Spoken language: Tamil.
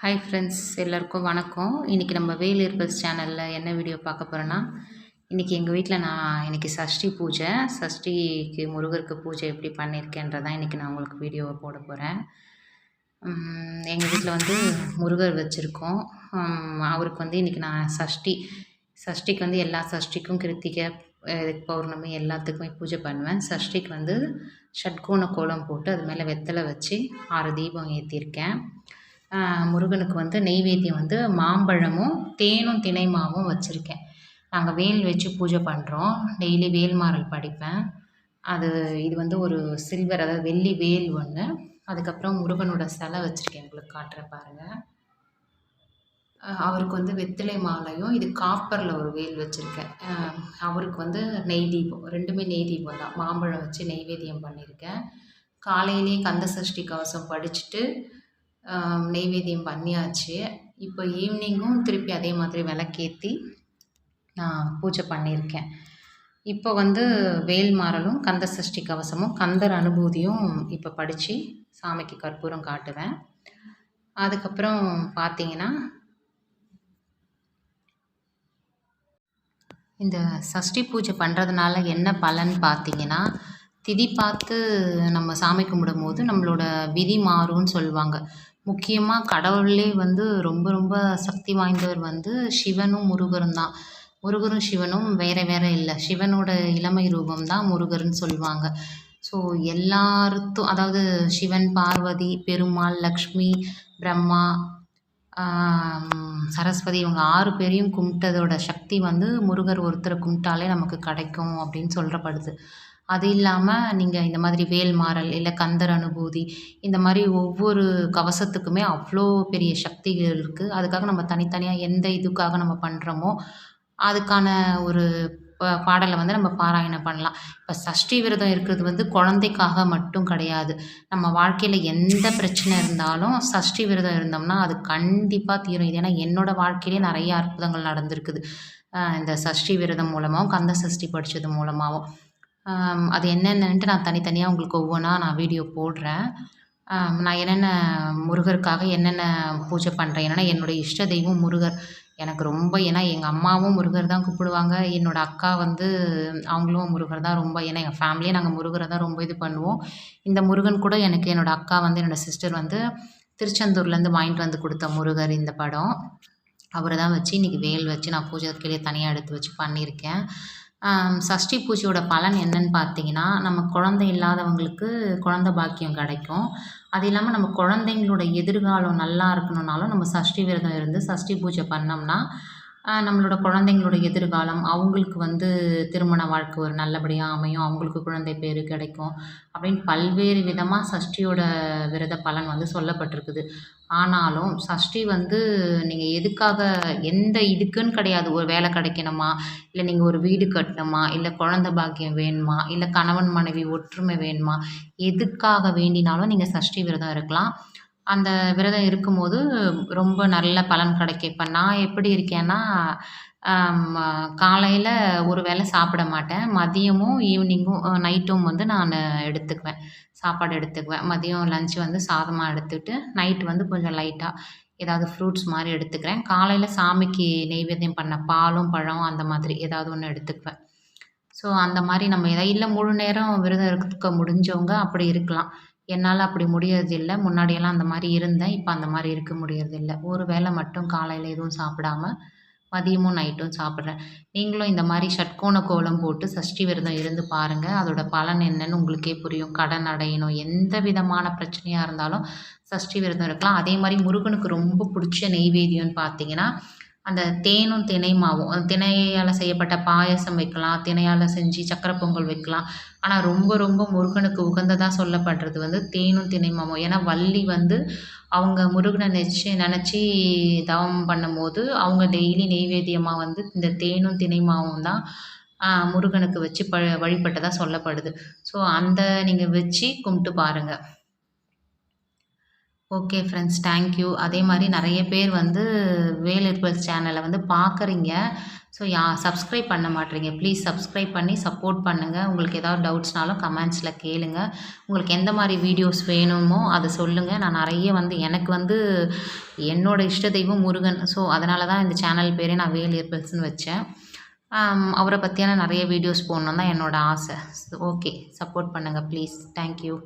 ஹாய் ஃப்ரெண்ட்ஸ் எல்லாருக்கும் வணக்கம். இன்றைக்கி நம்ம வெயில் இருப்பஸ் சேனலில் என்ன வீடியோ பார்க்க போகிறோன்னா இன்றைக்கி எங்கள் வீட்டில் நான் இன்றைக்கி சஷ்டி பூஜை. சஷ்டிக்கு முருகருக்கு பூஜை எப்படி பண்ணியிருக்கேன்றதான் இன்றைக்கி நான் உங்களுக்கு வீடியோவை போட போகிறேன் எங்கள் வீட்டில் வந்து முருகர் வச்சுருக்கோம். அவருக்கு வந்து இன்றைக்கி நான் சஷ்டி சஷ்டிக்கு வந்து எல்லா சஷ்டிக்கும் கிருத்திகை பௌர்ணமி எல்லாத்துக்குமே பூஜை பண்ணுவேன். சஷ்டிக்கு வந்து ஷட்கோண கோலம் போட்டு அது மேலே வெத்தலை வச்சு ஆறு தீபம் ஏற்றிருக்கேன் முருகனுக்கு வந்து நெய்வேத்தியம் வந்து மாம்பழமும் தேனும் தினைமாவும் வச்சுருக்கேன். நாங்கள் வேல் வச்சு பூஜை பண்ணுறோம் டெய்லி வேல்மாறல் படிப்பேன். அது இது வந்து ஒரு சில்வர் அதாவது வெள்ளி வேல் ஒன்று அதுக்கப்புறம் முருகனோட சிலை வச்சுருக்கேன் உங்களுக்கு காட்டுறேன் பாருங்கள் அவருக்கு வந்து வெத்திலை மாலையும் இது காப்பரில் ஒரு வேல் வச்சுருக்கேன். அவருக்கு வந்து நெய் தீபம் ரெண்டுமே நெய் தீபம் தான். மாம்பழம் வச்சு நெய்வேத்தியம் பண்ணியிருக்கேன் காலையிலேயே கந்த சஷ்டி கவசம் படிச்சுட்டு நெய்வேத்தியம் பண்ணியாச்சு. இப்போ ஈவினிங்கும் திருப்பி அதே மாதிரி விளக்கேற்றி நான் பூஜை பண்ணியிருக்கேன். இப்போ வந்து வேல்மாறலும் கந்த சஷ்டி கவசமும் கந்தர் அனுபூதியும் இப்போ படித்து சாமிக்கு கற்பூரம் காட்டுவேன். அதுக்கப்புறம் பார்த்தீங்கன்னா இந்த சஷ்டி பூஜை பண்ணுறதுனால என்ன பலன் பார்த்தீங்கன்னா திதி பார்த்து நம்ம சாமி கும்பிடும்போது நம்மளோட விதி மாறும்னு சொல்லுவாங்க. முக்கியமாக கடவுள்லே வந்து ரொம்ப ரொம்ப சக்தி வாய்ந்தவர் வந்து சிவனும் முருகரும் தான். முருகரும் சிவனும் வேறு வேற இல்லை. சிவனோட இளமை ரூபம் தான் முருகர்னு சொல்லுவாங்க. ஸோ எல்லாருத்தும் அதாவது சிவன் பார்வதி பெருமாள் லக்ஷ்மி பிரம்மா சரஸ்வதி இவங்க ஆறு பேரையும் கும்பிட்டதோட சக்தி வந்து முருகர் ஒருத்தரை கும்பிட்டாலே நமக்கு கிடைக்கும் அப்படின்னு சொல்கிறப்படுது அது இல்லாமல் நீங்கள் இந்த மாதிரி வேல்மாறல் இல்லை கந்தர் அனுபூதி இந்த மாதிரி ஒவ்வொரு கவசத்துக்குமே அவ்வளோ பெரிய சக்திகள் இருக்குது அதுக்காக நம்ம தனித்தனியாக எந்த இதுக்காக நம்ம பண்ணுறோமோ அதுக்கான ஒரு பாடலை வந்து நம்ம பாராயணம் பண்ணலாம். இப்போ சஷ்டி விரதம் இருக்கிறது வந்து குழந்தைக்காக மட்டும் கிடையாது. நம்ம வாழ்க்கையில் எந்த பிரச்சனை இருந்தாலும் சஷ்டி விரதம் இருந்தோம்னா அது கண்டிப்பாக தீரும். இது ஏன்னா என்னோடய வாழ்க்கையிலே நிறைய அற்புதங்கள் நடந்திருக்குது. இந்த சஷ்டி விரதம் மூலமாகவும் கந்த சஷ்டி படித்தது மூலமாகவும் அது என்னென்னன்ட்டு நான் தனித்தனியாக உங்களுக்கு ஒவ்வொன்றா நான் வீடியோ போடுறேன். நான் என்னென்ன முருகருக்காக என்னென்ன பூஜை பண்ணுறேன் ஏன்னா என்னுடைய இஷ்ட தெய்வம் முருகர். எனக்கு ரொம்ப ஏன்னா எங்கள் அம்மாவும் முருகர் தான் கூப்பிடுவாங்க. என்னோடய அக்கா வந்து அவங்களும் முருகர் தான் ரொம்ப ஏன்னா எங்கள் ஃபேமிலியே நாங்கள் முருகரை தான் ரொம்ப இது பண்ணுவோம். இந்த முருகன் கூட எனக்கு என்னோடய அக்கா வந்து என்னோடய சிஸ்டர் வந்து திருச்செந்தூர்லேருந்து வாங்கிட்டு வந்து கொடுத்த முருகர் இந்த படம். அவரை தான் வச்சு இன்றைக்கி வேல் வச்சு நான் பூஜை தனியாக எடுத்து வச்சு பண்ணியிருக்கேன். சஷ்டி பூஜையோட பலன் என்னன்னு பார்த்தீங்கன்னா நம்ம குழந்தை இல்லாதவங்களுக்கு குழந்த பாக்கியம் கிடைக்கும். அது இல்லாமல் நம்ம குழந்தைங்களோட எதிர்காலம் நல்லா இருக்கணுன்னாலும் நம்ம சஷ்டி விரதம் இருந்து சஷ்டி பூஜை பண்ணோம்னா நம்மளோட குழந்தைங்களோட எதிர்காலம் அவங்களுக்கு வந்து திருமண வாழ்க்கை ஒரு நல்லபடியாக அமையும் அவங்களுக்கு குழந்தை பேர் கிடைக்கும் அப்படின்னு பல்வேறு விதமாக சஷ்டியோட விரத பலன் வந்து சொல்லப்பட்டிருக்குது. ஆனாலும் சஷ்டி வந்து நீங்கள் எதுக்காக எந்த இதுக்குன்னு கிடையாது. ஒரு வேலை கிடைக்கணுமா? இல்லை நீங்கள் ஒரு வீடு கட்டணுமா? இல்லை குழந்த பாக்கியம் வேணுமா? இல்லை கணவன் மனைவி ஒற்றுமை வேணுமா? எதுக்காக வேண்டினாலும் நீங்கள் சஷ்டி விரதம் இருக்கலாம். அந்த விரதம் இருக்கும்போது ரொம்ப நல்ல பலன் கிடைக்கும். இப்போ நான் எப்படி இருக்கேன்னா காலையில் ஒரு வேளை சாப்பிட மாட்டேன். மதியமும் ஈவினிங்கும் நைட்டும் வந்து நான் எடுத்துக்குவேன். சாப்பாடு எடுத்துக்குவேன். மதியம் லஞ்ச் வந்து சாதமாக எடுத்துக்கிட்டு நைட் வந்து கொஞ்சம் லைட்டாக ஏதாவது ஃப்ரூட்ஸ் மாதிரி எடுத்துக்கிறேன். காலையில் சாமிக்கு நெய்வேத்தியம் பண்ண பாலும் பழம் அந்த மாதிரி ஏதாவது ஒன்று எடுத்துக்குவேன். ஸோ அந்த மாதிரி நம்ம எதாவது இல்லை முழு நேரம் விரதம் இருக்க முடிஞ்சவங்க அப்படி இருக்கலாம். என்னால் அப்படி முடியறதில்லை. முன்னாடியெல்லாம் அந்த மாதிரி இருந்தேன். இப்போ அந்த மாதிரி இருக்க முடியறதில்ல. ஒரு வேளை மட்டும் காலையில் எதுவும் சாப்பிடாம மதியமும் நைட்டும் சாப்பிட்றேன். நீங்களும் இந்த மாதிரி ஷட்கோண கோலம் போட்டு சஷ்டி விரதம் இருந்து பாருங்கள் அதோட பலன் என்னன்னு உங்களுக்கே புரியும். கடன் அடையணும். எந்த விதமான பிரச்சனையாக இருந்தாலும் சஷ்டி விரதம் இருக்கலாம். அதே மாதிரி முருகனுக்கு ரொம்ப பிடிச்ச நெய்வேத்தியம்னு பார்த்தீங்கன்னா அந்த தேனும் தினை மாவும். அந்த தினையால் செய்யப்பட்ட பாயசம் வைக்கலாம் தினையால் செஞ்சு சக்கரை பொங்கல் வைக்கலாம். ஆனால் ரொம்ப ரொம்ப முருகனுக்கு உகந்ததாக சொல்லப்படுறது வந்து தேனும் தினை மாவும். ஏன்னா வள்ளி வந்து அவங்க முருகனை நினச்சி நினச்சி தவம் பண்ணும்போது அவங்க டெய்லி நெய்வேத்தியமாக வந்து இந்த தேனும் தினை மாவும் தான் முருகனுக்கு வச்சு ப வழிபட்டதாக சொல்லப்படுது. ஸோ அந்த நீங்கள் வச்சு கும்பிட்டு பாருங்கள் ஓகே ஃப்ரெண்ட்ஸ் தேங்க்யூ அதே மாதிரி நிறைய பேர் வந்து வேலிருப்பல் சேனலை வந்து பார்க்குறீங்க. ஸோ யா சப்ஸ்கிரைப் பண்ண மாட்டீங்க. ப்ளீஸ் சப்ஸ்கிரைப் பண்ணி சப்போர்ட் பண்ணுங்கள் உங்களுக்கு ஏதாவது டவுட்ஸ்னாலும் கமெண்ட்ஸில் கேளுங்க. உங்களுக்கு எந்த மாதிரி வீடியோஸ் வேணுமோ அதை சொல்லுங்கள் நான் நிறைய வந்து எனக்கு வந்து என்னோட இஷ்ட தெய்வம் முருகன். ஸோ அதனால தான் இந்த சேனல் பேரே நான் வேல் வச்சேன். Um, அவரை பற்றியான நிறைய வீடியோஸ் போடணும் தான் என்னோட ஆசை. ஓகே சப்போர்ட் பண்ணுங்கள் ப்ளீஸ் தேங்க்யூ